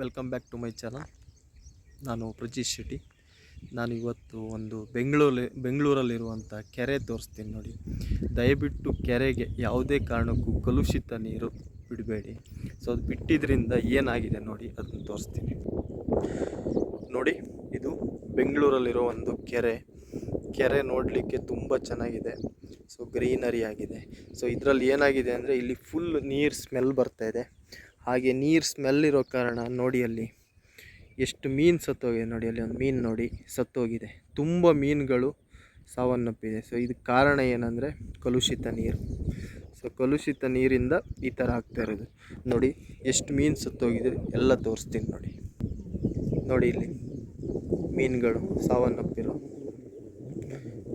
Welcome back to my channel ನಾನು ಪ್ರಜೀಶ್ ಶೆಟ್ಟಿ. ನಾನು ಇವತ್ತು ಒಂದು ಬೆಂಗಳೂರಲ್ಲಿ ಬೆಂಗಳೂರಲ್ಲಿರುವಂಥ ಕೆರೆ ತೋರಿಸ್ತೀನಿ ನೋಡಿ. ದಯವಿಟ್ಟು ಕೆರೆಗೆ ಯಾವುದೇ ಕಾರಣಕ್ಕೂ ಕಲುಷಿತ ನೀರು ಬಿಡಬೇಡಿ. ಸೊ ಅದು ಬಿಟ್ಟಿದ್ರಿಂದ ಏನಾಗಿದೆ ನೋಡಿ, ಅದನ್ನು ತೋರಿಸ್ತೀನಿ. ನೋಡಿ, ಇದು ಬೆಂಗಳೂರಲ್ಲಿರೋ ಒಂದು ಕೆರೆ. ಕೆರೆ ನೋಡಲಿಕ್ಕೆ ತುಂಬ ಚೆನ್ನಾಗಿದೆ. ಸೊ ಗ್ರೀನರಿ ಆಗಿದೆ. ಸೊ ಇದರಲ್ಲಿ ಏನಾಗಿದೆ ಅಂದರೆ ಇಲ್ಲಿ ಫುಲ್ ನೀರು ಸ್ಮೆಲ್ ಬರ್ತಾ ಇದೆ. ಹಾಗೆ ನೀರು ಸ್ಮೆಲ್ ಇರೋ ಕಾರಣ ನೋಡಿ ಅಲ್ಲಿ ಎಷ್ಟು ಮೀನು ಸತ್ತೋಗಿದೆ ನೋಡಿ ಅಲ್ಲಿ ಒಂದು ಮೀನು ನೋಡಿ ಸತ್ತೋಗಿದೆ. ತುಂಬ ಮೀನುಗಳು ಸಾವನ್ನಪ್ಪಿದೆ. ಸೊ ಇದಕ್ಕೆ ಕಾರಣ ಏನಂದರೆ ಕಲುಷಿತ ನೀರು. ಸೊ ಕಲುಷಿತ ನೀರಿಂದ ಈ ಥರ ಆಗ್ತಾ ಇರೋದು. ನೋಡಿ, ಎಷ್ಟು ಮೀನು ಸತ್ತೋಗಿದೆ ಎಲ್ಲ ತೋರಿಸ್ತೀನಿ ನೋಡಿ. ನೋಡಿ ಇಲ್ಲಿ ಮೀನುಗಳು ಸಾವನ್ನಪ್ಪಿರೋ.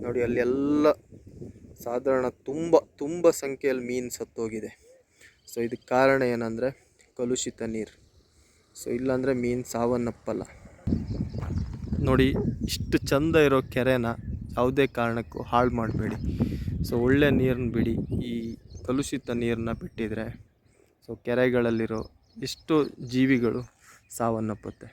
ನೋಡಿ ಅಲ್ಲಿ ಎಲ್ಲ ಸಾಧಾರಣ ತುಂಬ ತುಂಬ ಸಂಖ್ಯೆಯಲ್ಲಿ ಮೀನು ಸತ್ತೋಗಿದೆ. ಸೊ ಇದಕ್ಕೆ ಕಾರಣ ಏನಂದರೆ ಕಲುಷಿತ ನೀರು. ಸೊ ಇಲ್ಲಾಂದರೆ ಮೀನು ಸಾವನ್ನಪ್ಪಲ್ಲ. ನೋಡಿ, ಇಷ್ಟು ಚಂದ ಇರೋ ಕೆರೆನ ಯಾವುದೇ ಕಾರಣಕ್ಕೂ ಹಾಳು ಮಾಡಬೇಡಿ. ಸೊ ಒಳ್ಳೆ ನೀರನ್ನ ಬಿಡಿ. ಈ ಕಲುಷಿತ ನೀರನ್ನ ಬಿಟ್ಟಿದರೆ ಸೊ ಕೆರೆಗಳಲ್ಲಿರೋ ಎಷ್ಟೋ ಜೀವಿಗಳು ಸಾವನ್ನಪ್ಪುತ್ತೆ.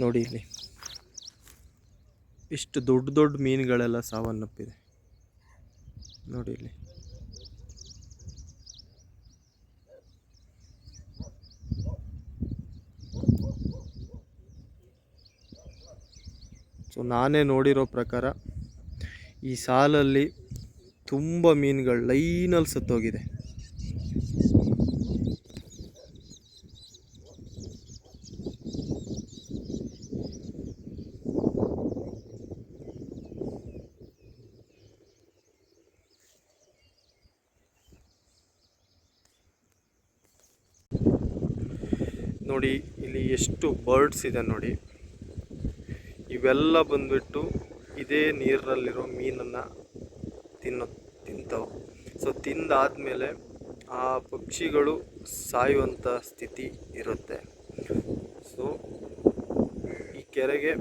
ನೋಡಿ ಇಲ್ಲಿ. ಇಷ್ಟು ದೊಡ್ಡ ದೊಡ್ಡ ಮೀನುಗಳೆಲ್ಲ ಸಾವನ್ನಪ್ಪಿದೆ. ನೋಡಿ ಇಲ್ಲಿ. ಸೊ ನಾನೇ ನೋಡಿರೋ ಪ್ರಕಾರ ಈ ಸಾಲಲ್ಲಿ ತುಂಬ ಮೀನುಗಳು ಲೈನಲ್ಲಿ ಸತ್ತೋಗಿದೆ. ನೋಡಿ, ಇಲ್ಲಿ ಎಷ್ಟು ಬರ್ಡ್ಸ್ ಇದೆ ನೋಡಿ. ಇವೆಲ್ಲ ಬಂದ್ಬಿಟ್ಟು ಇದೇ ನೀರಲ್ಲಿರೋ ಮೀನನ್ನು ತಿನ್ನೋ, ತಿಂತಾವೆ. ಸೊ ತಿಂದಾದ್ಮೇಲೆ ಆ ಪಕ್ಷಿಗಳು ಸಾಯುವಂಥ ಸ್ಥಿತಿ ಇರುತ್ತೆ. ಸೊ ಈ ಕೆರೆಗೆ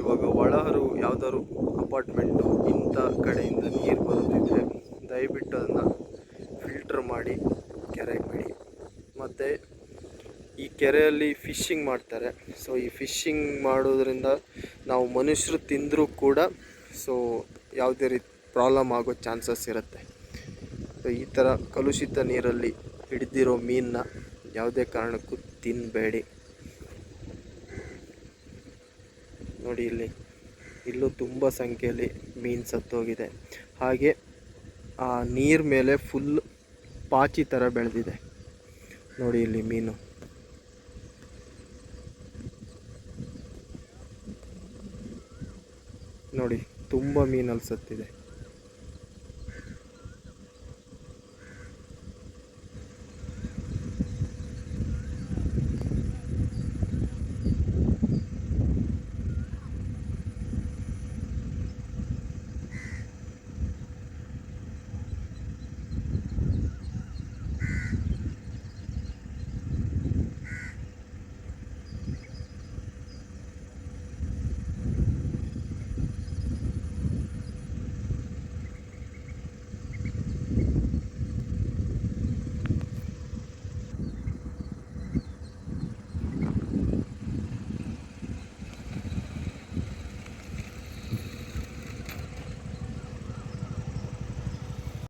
ಇವಾಗ ಒಳಹರು ಯಾವ್ದಾದ್ರು ಅಪಾರ್ಟ್ಮೆಂಟು ಇಂಥ ಕಡೆಯಿಂದ ನೀರು ಬರೋದಿದ್ರೆ ದಯವಿಟ್ಟು ಅದನ್ನು ಫಿಲ್ಟರ್ ಮಾಡಿ ಕೆರೆಗೆ ಬಿಡಿ ಮತ್ತು ಈ ಕೆರೆಯಲ್ಲಿ ಫಿಶಿಂಗ್ ಮಾಡ್ತಾರೆ. ಸೊ, ಈ ಫಿಶಿಂಗ್ ಮಾಡೋದ್ರಿಂದ ನಾವು ಮನುಷ್ಯರು ತಿಂದರೂ ಕೂಡ, ಸೊ, ಯಾವುದೇ ರೀತಿ ಪ್ರಾಬ್ಲಮ್ ಆಗೋ ಚಾನ್ಸಸ್ ಇರುತ್ತೆ. ಸೊ, ಈ ಥರ ಕಲುಷಿತ ನೀರಲ್ಲಿ ಹಿಡಿದಿರೋ ಮೀನನ್ನ ಯಾವುದೇ ಕಾರಣಕ್ಕೂ ತಿನ್ನಬೇಡಿ ನೋಡಿ ಇಲ್ಲಿ, ಇಲ್ಲೂ ತುಂಬ ಸಂಖ್ಯೆಯಲ್ಲಿ ಮೀನು ಸತ್ತೋಗಿದೆ. ಹಾಗೆ ಆ ನೀರು ಮೇಲೆ ಫುಲ್ ಪಾಚಿ ಥರ ಬೆಳೆದಿದೆ. ನೋಡಿ ಇಲ್ಲಿ ಮೀನು. ನೋಡಿ ತುಂಬ ಮೀನಲ್ಲಿ ಸತ್ತಿದೆ